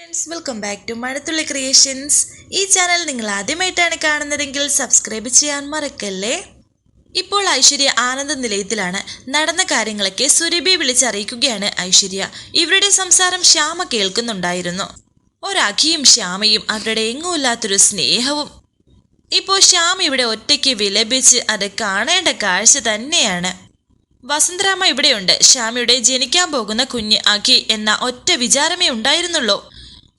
Friends welcome back to Mazhathulli creations ഈ channel നിങ്ങൾ ആദ്യമായിട്ടാണ് കാണുന്നതെങ്കിൽ സബ്സ്ക്രൈബ് ചെയ്യാൻ മറക്കല്ലേ? ഇപ്പോൾ ഐശ്വര്യ ആനന്ദ നിലയത്തിലാണ് നടന്ന കാര്യങ്ങളൊക്കെ സുരഭി വിളിച്ചറിയിക്കുകയാണ് ഐശ്വര്യ. ഇവരുടെ സംസാരം ശ്യാമ കേൾക്കുന്നുണ്ടായിരുന്നു. ഒരഖിയും ശ്യാമയും അവരുടെ എങ്ങുമില്ലാത്തൊരു സ്നേഹവും. ഇപ്പോൾ ശ്യാം ഇവിടെ ഒറ്റയ്ക്ക് വിലപിച്ച് അത് കാണേണ്ട കാഴ്ച തന്നെയാണ്. വസന്തരാമ ഇവിടെയുണ്ട്. ശ്യാമയുടെ ജനിക്കാൻ പോകുന്ന കുഞ്ഞ് അഖി എന്ന ഒറ്റ വിചാരമേ ഉണ്ടായിരുന്നുള്ളൂ.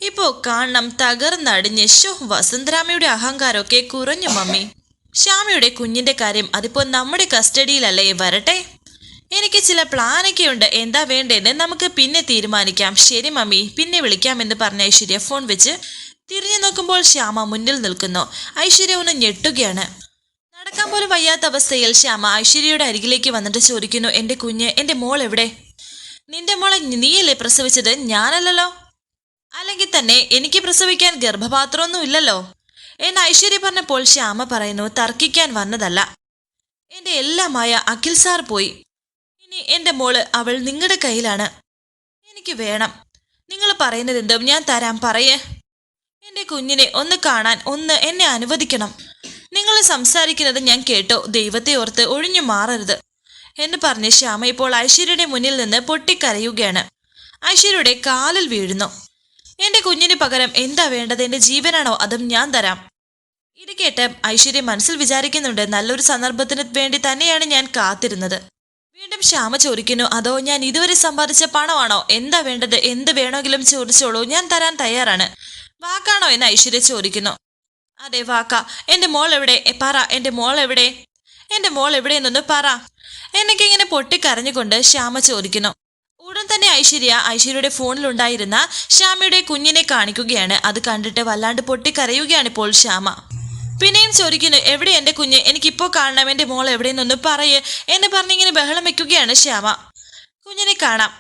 ഇപ്പോ കാണണം തകർന്നടിഞ്ഞ് ഷോ വസന്തരാമയുടെ അഹങ്കാരമൊക്കെ കുറഞ്ഞു മമ്മി. ശ്യാമയുടെ കുഞ്ഞിന്റെ കാര്യം അതിപ്പോ നമ്മുടെ കസ്റ്റഡിയിലല്ലേ വരട്ടെ? എനിക്ക് ചില പ്ലാനൊക്കെ ഉണ്ട്. എന്താ വേണ്ടതെന്ന് നമുക്ക് പിന്നെ തീരുമാനിക്കാം. ശരി മമ്മി. പിന്നെ വിളിക്കാം എന്ന് പറഞ്ഞ ഐശ്വര്യ ഫോൺ വെച്ച് തിരിഞ്ഞു നോക്കുമ്പോൾ ശ്യാമ മുന്നിൽ നിൽക്കുന്നു. ഐശ്വര്യ ഒന്ന് ഞെട്ടുകയാണ്. നടക്കാൻ പോലും വയ്യാത്ത അവസ്ഥയിൽ ശ്യാമ ഐശ്വര്യയുടെ അരികിലേക്ക് വന്നിട്ട് ചോദിക്കുന്നു എന്റെ കുഞ്ഞ് എന്റെ മോൾ എവിടെ? നിന്റെ മോളെ നീയല്ലേ പ്രസവിച്ചത്? ഞാനല്ലല്ലോ. അല്ലെങ്കിൽ തന്നെ എനിക്ക് പ്രസവിക്കാൻ ഗർഭപാത്രമൊന്നും ഇല്ലല്ലോ. എന്ന് ഐശ്വര്യ പറഞ്ഞപ്പോൾ ശ്യാമ പറയുന്നു തർക്കിക്കാൻ വന്നതല്ല. എന്റെ എല്ലാമായ അഖിൽ സാർ പോയി. ഇനി എന്റെ മോൾ അവൾ നിങ്ങളുടെ കയ്യിലാണ്. എനിക്ക് വേണം. നിങ്ങൾ പറയുന്നത് എന്തും ഞാൻ തരാം പറയേ. എന്റെ കുഞ്ഞിനെ ഒന്ന് കാണാൻ ഒന്ന് എന്നെ അനുവദിക്കണം. നിങ്ങൾ സംസാരിക്കുന്നത് ഞാൻ കേട്ടോ. ദൈവത്തെ ഓർത്ത് ഒഴിഞ്ഞു മാറരുത്. എന്ന് പറഞ്ഞ് ശ്യാമ ഇപ്പോൾ ഐശ്വര്യയുടെ മുന്നിൽ നിന്ന് പൊട്ടിക്കരയുകയാണ്. ഐശ്വര്യയുടെ കാലിൽ വീഴുന്നു. എന്റെ കുഞ്ഞിന് പകരം എന്താ വേണ്ടത്? എന്റെ ജീവനാണോ? അതും ഞാൻ തരാം. ഇത് കേട്ട് ഐശ്വര്യ മനസ്സിൽ വിചാരിക്കുന്നുണ്ട് നല്ലൊരു സന്ദർഭത്തിന് വേണ്ടി തന്നെയാണ് ഞാൻ കാത്തിരുന്നത്. വീണ്ടും ക്ഷാമ ചോദിക്കുന്നു അതോ ഞാൻ ഇതുവരെ സമ്പാദിച്ച പണമാണോ? എന്താ വേണ്ടത്? എന്ത് വേണമെങ്കിലും ചോദിച്ചോളൂ. ഞാൻ തരാൻ തയ്യാറാണ്. വാക്കാണോ? എന്ന് ഐശ്വര്യ ചോദിക്കുന്നു. അതെ വാക്ക. എന്റെ മോൾ എവിടെ? പറ. എന്റെ മോൾ എവിടെ? എന്റെ മോൾ എവിടെയെന്നൊന്ന് പറ. എന്നൊക്കെ ഇങ്ങനെ പൊട്ടിക്കരഞ്ഞുകൊണ്ട് ശ്യാമ ചോദിക്കുന്നു. തന്നെ ഐശ്വര്യ ഐശ്വര്യയുടെ ഫോണിലുണ്ടായിരുന്ന ശ്യാമയുടെ കുഞ്ഞിനെ കാണിക്കുകയാണ്. അത് കണ്ടിട്ട് വല്ലാണ്ട് പൊട്ടിക്കരയുകയാണ് ഇപ്പോൾ ശ്യാമ. പിന്നെയും ചോദിക്കുന്നു എവിടെ എന്റെ കുഞ്ഞ്? എനിക്കിപ്പോ കാണണം. എന്റെ മോൾ എവിടെയെന്നൊന്ന് പറയ് എന്ന് പറഞ്ഞിങ്ങനെ ബഹളം വെക്കുകയാണ് ശ്യാമ. കുഞ്ഞിനെ കാണാം.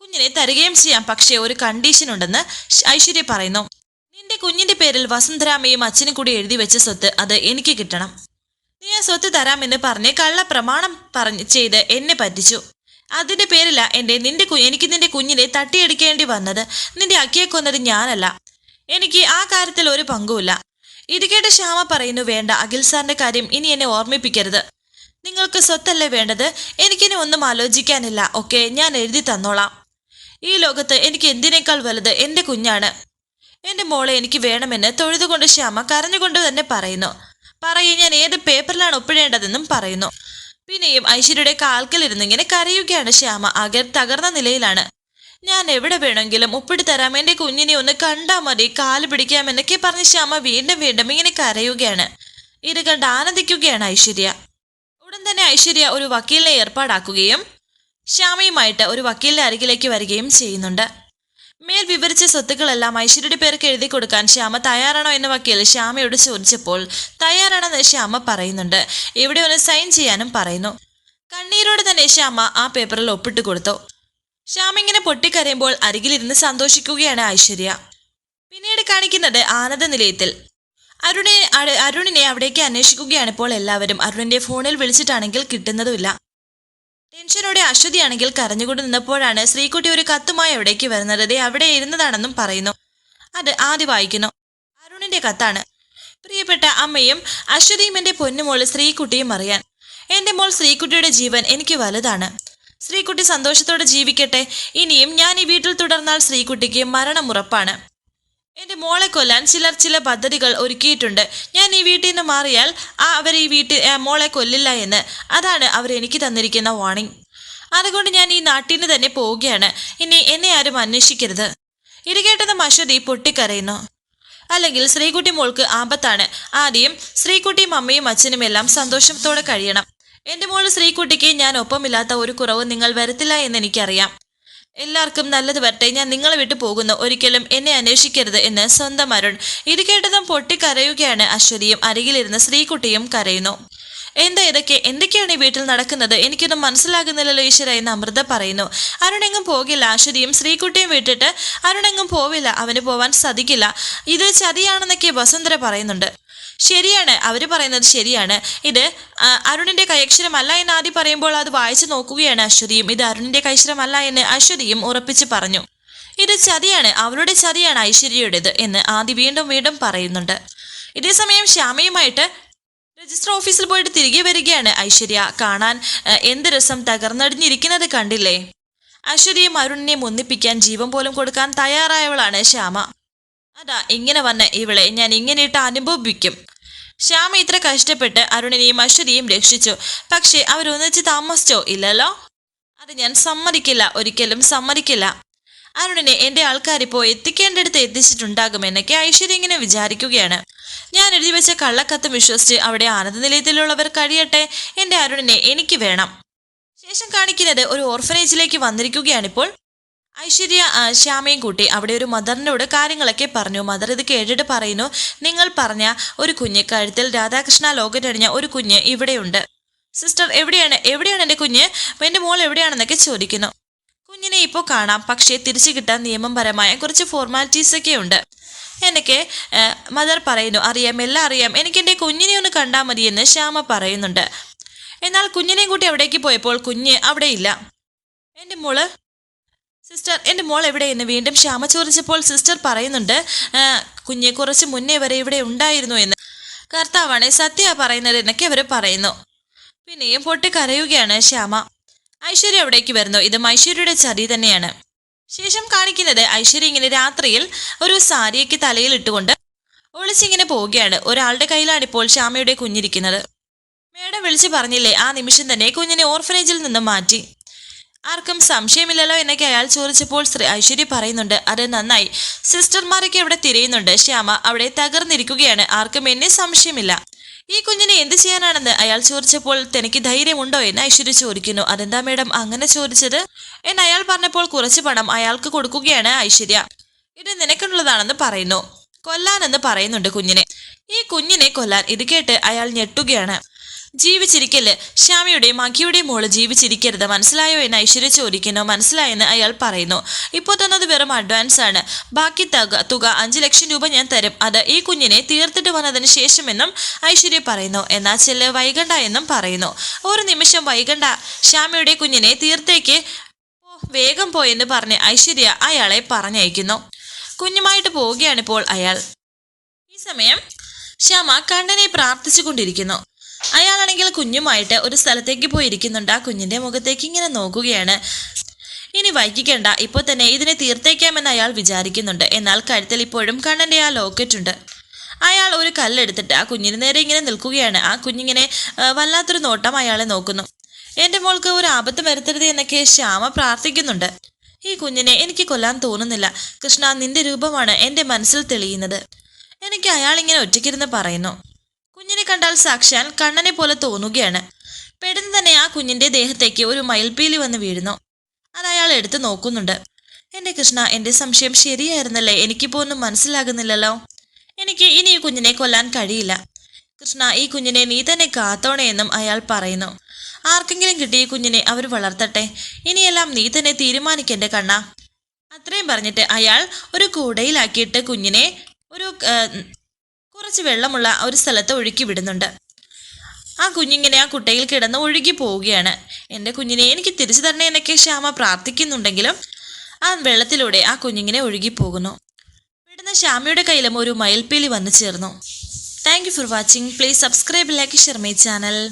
കുഞ്ഞിനെ തരികയും ചെയ്യാം. പക്ഷേ ഒരു കണ്ടീഷൻ ഉണ്ടെന്ന് ഐശ്വര്യ പറയുന്നു. നിന്റെ കുഞ്ഞിന്റെ പേരിൽ വസുന്ധരാമയും അച്ഛനും കൂടി എഴുതി വെച്ച സ്വത്ത് അത് എനിക്ക് കിട്ടണം. നീ ആ സ്വത്ത് തരാമെന്ന് പറഞ്ഞ് കള്ള പ്രമാണം പറഞ്ഞ് ചെയ്ത് എന്നെ പറ്റിച്ചു. അതിന്റെ പേരില എന്റെ നിന്റെ എനിക്ക് നിന്റെ കുഞ്ഞിനെ തട്ടിയെടുക്കേണ്ടി വന്നത്. നിന്റെ അക്കിയെ കൊന്നത് ഞാനല്ല. എനിക്ക് ആ കാര്യത്തിൽ ഒരു പങ്കുമില്ല. ഇത് കേട്ട് ശ്യാമ പറയുന്നു വേണ്ട അഖിൽ സാറിന്റെ കാര്യം ഇനി എന്നെ ഓർമ്മിപ്പിക്കരുത്. നിങ്ങൾക്ക് സ്വത്തല്ലേ വേണ്ടത്? എനിക്കിനി ഒന്നും ആലോചിക്കാനില്ല. ഓക്കെ ഞാൻ എഴുതി തന്നോളാം. ഈ ലോകത്ത് എനിക്ക് എന്തിനേക്കാൾ വലുത്? എന്റെ കുഞ്ഞാണ്. എന്റെ മോളെ എനിക്ക് വേണമെന്ന് തൊഴുതുകൊണ്ട് ശ്യാമ കരഞ്ഞുകൊണ്ട് തന്നെ പറയുന്നു. പറയും ഞാൻ ഏത് പേപ്പറിലാണ് ഒപ്പിടേണ്ടതെന്നും പറയുന്നു. പിന്നെയും ഐശ്വര്യയുടെ കാൽക്കലിരുന്ന് ഇങ്ങനെ കരയുകയാണ് ശ്യാമ. ആകെ തകർന്ന നിലയിലാണ്. ഞാൻ എവിടെ വേണമെങ്കിലും ഉപ്പിട്ട് തരാം. എന്റെ കുഞ്ഞിനെ ഒന്ന് കണ്ടാൽ മതി. കാൽ പിടിക്കാം എന്നൊക്കെ പറഞ്ഞ് ശ്യാമ വീണ്ടും വീണ്ടും ഇങ്ങനെ കരയുകയാണ്. ഇത് കണ്ട് ആനന്ദിക്കുകയാണ് ഐശ്വര്യ. ഉടൻ തന്നെ ഐശ്വര്യ ഒരു വക്കീലിനെ ഏർപ്പാടാക്കുകയും ശ്യാമയുമായിട്ട് ഒരു വക്കീലിന്റെ അരികിലേക്ക് വരികയും ചെയ്യുന്നുണ്ട്. മേൽ വിവരിച്ച സ്വത്തുക്കളെല്ലാം ഐശ്വര്യയുടെ പേർക്ക് എഴുതി കൊടുക്കാൻ ശ്യാമ തയ്യാറാണോ എന്ന വക്കീൽ ശ്യാമയോട് ചോദിച്ചപ്പോൾ തയ്യാറാണെന്ന് ശ്യാമ പറയുന്നുണ്ട്. ഇവിടെ ഒന്ന് സൈൻ ചെയ്യാനും പറയുന്നു. കണ്ണീരോട് തന്നെ ശ്യാമ ആ പേപ്പറിൽ ഒപ്പിട്ട് കൊടുത്തു. ശ്യാമ ഇങ്ങനെ പൊട്ടിക്കരയുമ്പോൾ അരികിലിരുന്ന് സന്തോഷിക്കുകയാണ് ഐശ്വര്യ. പിന്നീട് കാണിക്കുന്നത് ആനന്ദ നിലയത്തിൽ. അരുണെ അരുണിനെ അവിടേക്ക് അന്വേഷിക്കുകയാണ് ഇപ്പോൾ എല്ലാവരും. അരുണിന്റെ ഫോണിൽ വിളിച്ചിട്ടാണെങ്കിൽ കിട്ടുന്നതുമില്ല. ടെൻഷനോടെ അശ്വതിയാണെങ്കിൽ കരഞ്ഞുകൊണ്ട് നിന്നപ്പോഴാണ് ശ്രീകുട്ടി ഒരു കത്തുമായി അവിടേക്ക് വരുന്നത്? ദേ അവിടെ ഇരുന്നതാണെന്നും പറയുന്നു. അത് ആദ്യം വായിക്കുന്നു. അരുണിന്റെ കത്താണ്. പ്രിയപ്പെട്ട അമ്മയും അശ്വതിയും എന്റെ പൊന്നുമോൾ ശ്രീകുട്ടിയും അറിയാൻ. എന്റെ മോൾ ശ്രീകുട്ടിയുടെ ജീവൻ എനിക്ക് വലുതാണ്. ശ്രീകുട്ടി സന്തോഷത്തോടെ ജീവിക്കട്ടെ. ഇനിയും ഞാൻ ഈ വീട്ടിൽ തുടർന്നാൽ ശ്രീകുട്ടിക്ക് മരണം ഉറപ്പാണ് എന്റെ മോളെ കൊല്ലാൻ ചിലർ ചില പദ്ധതികൾ ഒരുക്കിയിട്ടുണ്ട്. ഞാൻ ഈ വീട്ടിൽ നിന്ന് മാറിയാൽ ആ അവർ ഈ വീട്ടിൽ മോളെ കൊല്ലില്ല എന്ന്. അതാണ് അവർ എനിക്ക് തന്നിരിക്കുന്ന വാണിംഗ് അതുകൊണ്ട് ഞാൻ ഈ നാട്ടിൽ നിന്ന് തന്നെ പോവുകയാണ്. ഇനി എന്നെ ആരും അന്വേഷിക്കരുത്. ഇത് കേട്ടതും അശ്വതി പൊട്ടിക്കരയുന്നു. അല്ലെങ്കിൽ ശ്രീകുട്ടി മോൾക്ക് ആപത്താണ്. ആദ്യം ശ്രീകുട്ടിയും അമ്മയും അച്ഛനും എല്ലാം സന്തോഷത്തോടെ കഴിയണം. എന്റെ മോൾ ശ്രീകുട്ടിക്ക് ഞാൻ ഒപ്പമില്ലാത്ത ഒരു കുറവ് നിങ്ങൾ വരത്തില്ല എന്ന് എനിക്കറിയാം. എല്ലാവർക്കും നല്ലത് വരട്ടെ. ഞാൻ നിങ്ങളെ വിട്ട് പോകുന്നു. ഒരിക്കലും എന്നെ അന്വേഷിക്കരുത് എന്ന് സ്വന്തം അരുൺ. ഇത് കേട്ടതും പൊട്ടിക്കരയുകയാണ് അശ്വതിയും. അരികിലിരുന്ന് ശ്രീകുട്ടിയും കരയുന്നു. എന്താ ഇതൊക്കെ? എന്തൊക്കെയാണ് ഈ വീട്ടിൽ നടക്കുന്നത്? എനിക്കൊന്നും മനസ്സിലാകുന്നില്ലല്ലോ ഈശ്വര എന്ന് അമൃത പറയുന്നു. അരുണെങ്ങും പോകില്ല. അശ്വതിയും ശ്രീകുട്ടിയും വിട്ടിട്ട് അരുണെങ്ങും പോവില്ല. അവന് പോവാൻ സാധിക്കില്ല ഇത് ചതിയാണെന്നൊക്കെ വസുന്ധര പറയുന്നുണ്ട്. ശരിയാണ്. അവർ പറയുന്നത് ശരിയാണ്. ഇത് അരുണിന്റെ അരുണിന്റെ കൈയക്ഷരമല്ല എന്ന് ആദ്യം പറയുമ്പോൾ അത് വായിച്ചു നോക്കുകയാണ് അശ്വതിയും. ഇത് അരുണിന്റെ കൈക്ഷരമല്ല എന്ന് അശ്വതിയും ഉറപ്പിച്ച് പറഞ്ഞു. ഇത് ചതിയാണ്. അവളുടെ ചതിയാണ് ഐശ്വര്യയുടേത് എന്ന് ആദി വീണ്ടും വീണ്ടും പറയുന്നുണ്ട്. ഇതേസമയം ശ്യാമയുമായിട്ട് രജിസ്റ്റർ ഓഫീസിൽ പോയിട്ട് തിരികെ വരികയാണ് ഐശ്വര്യ. കാണാൻ എന്ത് രസം തകർന്നടിഞ്ഞിരിക്കുന്നത് കണ്ടില്ലേ? അശ്വതിയും അരുണിനെ ഒന്നിപ്പിക്കാൻ ജീവൻ പോലും കൊടുക്കാൻ തയ്യാറായവളാണ് ശ്യാമ. അതാ ഇങ്ങനെ വന്ന് ഇവളെ ഞാൻ ഇങ്ങനെയിട്ട് അനുഭവിപ്പിക്കും ശ്യാമ ഇത്ര കഷ്ടപ്പെട്ട് അരുണിനെയും അശ്വതിയും രക്ഷിച്ചു. പക്ഷേ അവരൊന്നിച്ച് താമസിച്ചോ ഇല്ലല്ലോ? അത് ഞാൻ സമ്മതിക്കില്ല. ഒരിക്കലും സമ്മതിക്കില്ല. അരുണിനെ എന്റെ ആൾക്കാരിപ്പോ എത്തിക്കേണ്ടടുത്ത് എത്തിച്ചിട്ടുണ്ടാകുമെന്നൊക്കെ ഐശ്വര്യ ഇങ്ങനെ വിചാരിക്കുകയാണ്. ഞാൻ എഴുതി വെച്ച കള്ളക്കത്തും വിശ്വസിച്ച് അവിടെ ആനന്ദ നിലയത്തിലുള്ളവർ കഴിയട്ടെ? എന്റെ അരുണിനെ എനിക്ക് വേണം. ശേഷം കാണിക്കുന്നത് ഒരു ഓർഫനേജിലേക്ക് വന്നിരിക്കുകയാണിപ്പോൾ ഐശ്വര്യ ശ്യാമയും കൂട്ടി അവിടെ ഒരു മദറിനോട് കാര്യങ്ങളൊക്കെ പറഞ്ഞു. മദർ ഇത് കേട്ടിട്ട് പറയുന്നു നിങ്ങൾ പറഞ്ഞ ഒരു കുഞ്ഞ് കഴുത്തിൽ രാധാകൃഷ്ണ ലോകറ്റണിഞ്ഞ ഒരു കുഞ്ഞ് ഇവിടെയുണ്ട്. സിസ്റ്റർ എവിടെയാണ്? എവിടെയാണ് എന്റെ കുഞ്ഞ്? എന്റെ മോൾ എവിടെയാണെന്നൊക്കെ ചോദിക്കുന്നു. കുഞ്ഞിനെ ഇപ്പോൾ കാണാം. പക്ഷേ തിരിച്ചു കിട്ടാൻ നിയമപരമായ കുറച്ച് ഫോർമാലിറ്റീസൊക്കെ ഉണ്ട്. എനിക്ക് മദർ പറയുന്നു. അറിയാം എല്ലാം അറിയാം. എനിക്ക് എന്റെ കുഞ്ഞിനെ ഒന്ന് കണ്ടാൽ മതിയെന്ന് ശ്യാമ പറയുന്നുണ്ട്. എന്നാൽ കുഞ്ഞിനെയും കൂട്ടി അവിടേക്ക് പോയപ്പോൾ കുഞ്ഞ് അവിടെയില്ല എന്റെ മോൾ സിസ്റ്റർ എന്റെ മോൾ എവിടെയെന്ന് വീണ്ടും ക്ഷാമ ചോദിച്ചപ്പോൾ സിസ്റ്റർ പറയുന്നുണ്ട് കുഞ്ഞെ കുറച്ച് മുന്നേ വരെ ഇവിടെ ഉണ്ടായിരുന്നു എന്ന്. കർത്താവാണ് സത്യ പറയുന്നത് എന്നൊക്കെ അവർ പറയുന്നു. പിന്നെയും പൊട്ടി കരയുകയാണ് ശ്യാമ. ഐശ്വര്യ അവിടേക്ക് വരുന്നു. ഇത് ഐശ്വര്യയുടെ ചതി തന്നെയാണ്. ശേഷം കാണിക്കുന്നത് ഐശ്വര്യ ഇങ്ങനെ രാത്രിയിൽ ഒരു സാരിയൊക്കെ തലയിൽ ഇട്ടുകൊണ്ട് ഒളിച്ചിങ്ങനെ പോവുകയാണ്. ഒരാളുടെ കയ്യിലാണ് ഇപ്പോൾ ശ്യാമയുടെ കുഞ്ഞിരിക്കുന്നത്. മേഡം വിളിച്ചു പറഞ്ഞില്ലേ ആ നിമിഷം തന്നെ കുഞ്ഞിനെ ഓർഫനേജിൽ നിന്നും മാറ്റി. ആർക്കും സംശയമില്ലല്ലോ എന്നൊക്കെ അയാൾ ചോദിച്ചപ്പോൾ ശ്രീ ഐശ്വര്യ പറയുന്നുണ്ട് അത് നന്നായി. സിസ്റ്റർമാരൊക്കെ അവിടെ തിരയുന്നുണ്ട്. ശ്യാമ അവിടെ തകർന്നിരിക്കുകയാണ്. ആർക്കും എന്നെ സംശയമില്ല. ഈ കുഞ്ഞിനെ എന്ത് ചെയ്യാനാണെന്ന് അയാൾ ചോദിച്ചപ്പോൾ തനിക്ക് ധൈര്യമുണ്ടോ എന്ന് ഐശ്വര്യ ചോദിക്കുന്നു. അതെന്താ മേഡം അങ്ങനെ ചോദിച്ചത്? എന്ന് അയാൾ പറഞ്ഞപ്പോൾ കുറച്ച് പണം അയാൾക്ക് കൊടുക്കുകയാണ് ഐശ്വര്യ. ഇത് നിനക്കുള്ളതാണെന്ന് പറയുന്നു. കൊല്ലാനെന്ന് പറയുന്നുണ്ട് കുഞ്ഞിനെ. ഈ കുഞ്ഞിനെ കൊല്ലാൻ ഇത് കേട്ട് അയാൾ ഞെട്ടുകയാണ്. ജീവിച്ചിരിക്കൽ ശ്യാമയുടെയും അഖിയുടെയും മോൾ ജീവിച്ചിരിക്കരുത്. മനസ്സിലായോ എന്ന് ഐശ്വര്യ ചോദിക്കുന്നു. മനസ്സിലായെന്ന് അയാൾ പറയുന്നു. ഇപ്പോൾ തന്നത് വെറും അഡ്വാൻസ് ആണ്. ബാക്കി തുക തുക അഞ്ച് ലക്ഷം രൂപ ഞാൻ തരും. അത് ഈ കുഞ്ഞിനെ തീർത്തിട്ട് വന്നതിന് ശേഷമെന്നും ഐശ്വര്യ പറയുന്നു. എന്നാൽ ചെല്ല് വൈകണ്ട എന്നും പറയുന്നു. ഒരു നിമിഷം വൈകണ്ട. ശ്യാമയുടെ കുഞ്ഞിനെ തീർത്തേക്ക് വേഗം പോയെന്ന് പറഞ്ഞ് ഐശ്വര്യ അയാളെ പറഞ്ഞയക്കുന്നു. കുഞ്ഞുമായിട്ട് പോവുകയാണിപ്പോൾ അയാൾ. ഈ സമയം ശ്യാമ കണ്ണനെ പ്രാർത്ഥിച്ചുകൊണ്ടിരിക്കുന്നു. അയാളാണെങ്കിൽ കുഞ്ഞുമായിട്ട് ഒരു സ്ഥലത്തേക്ക് പോയിരിക്കുന്നുണ്ട്. ആ കുഞ്ഞിന്റെ മുഖത്തേക്ക് ഇങ്ങനെ നോക്കുകയാണ്. ഇനി വൈകിക്കേണ്ട. ഇപ്പോൾ തന്നെ ഇതിനെ തീർത്തേക്കാമെന്ന് അയാൾ വിചാരിക്കുന്നുണ്ട്. എന്നാൽ കഴുത്തിൽ ഇപ്പോഴും കണ്ണന്റെ ആ ലോക്കറ്റ് ഉണ്ട്. അയാൾ ഒരു കല്ലെടുത്തിട്ട് ആ കുഞ്ഞിന് നേരെ ഇങ്ങനെ നിൽക്കുകയാണ്. ആ കുഞ്ഞിങ്ങനെ വല്ലാത്തൊരു നോട്ടം അയാളെ നോക്കുന്നു. എന്റെ മോൾക്ക് ഒരു ആപത്ത് വരുത്തരുത് എന്നൊക്കെ ശ്യാമ പ്രാർത്ഥിക്കുന്നുണ്ട്. ഈ കുഞ്ഞിനെ എനിക്ക് കൊല്ലാൻ തോന്നുന്നില്ല. കൃഷ്ണ നിന്റെ രൂപമാണ് എന്റെ മനസ്സിൽ തെളിയുന്നത്. എനിക്ക് അയാൾ ഇങ്ങനെ ഒറ്റയ്ക്കിരുന്ന് പറയുന്നു. കണ്ടാൽ സാക്ഷാൽ കണ്ണനെ പോലെ തോന്നുകയാണ്. പെട്ടെന്ന് തന്നെ ആ കുഞ്ഞിന്റെ ദേഹത്തേക്ക് ഒരു മയിൽപീലി വന്ന് വീഴുന്നു. അത് അയാൾ എടുത്തു നോക്കുന്നുണ്ട്. എന്റെ കൃഷ്ണ എന്റെ സംശയം ശരിയായിരുന്നല്ലേ? എനിക്കിപ്പോ ഒന്നും മനസ്സിലാകുന്നില്ലല്ലോ. എനിക്ക് ഇനി ഈ കുഞ്ഞിനെ കൊല്ലാൻ കഴിയില്ല. കൃഷ്ണ ഈ കുഞ്ഞിനെ നീ തന്നെ കാത്തോണേ എന്നും അയാൾ പറയുന്നു. ആർക്കെങ്കിലും കിട്ടിയ കുഞ്ഞിനെ? അവർ വളർത്തട്ടെ. ഇനിയെല്ലാം നീ തന്നെ തീരുമാനിക്കെന്റെ കണ്ണ. അത്രയും പറഞ്ഞിട്ട് അയാൾ ഒരു കൂടയിലാക്കിയിട്ട് കുഞ്ഞിനെ ഒരു കുറച്ച് വെള്ളമുള്ള ഒരു സ്ഥലത്ത് ഒഴുക്കി വിടുന്നുണ്ട്. ആ കുഞ്ഞിങ്ങനെ ആ കുട്ടയിൽ കിടന്ന് ഒഴുകി പോവുകയാണ്. എന്റെ കുഞ്ഞിനെ എനിക്ക് തിരിച്ചു തരണേ എന്നൊക്കെ ശ്യാമ പ്രാർത്ഥിക്കുന്നുണ്ടെങ്കിലും ആ വെള്ളത്തിലൂടെ ആ കുഞ്ഞിങ്ങനെ ഒഴുകി പോകുന്നു. വിടുന്ന ശ്യാമയുടെ കയ്യിലും ഒരു മയിൽപ്പീലി വന്നു ചേർന്നു. Thank for watching please subscribe like share my channel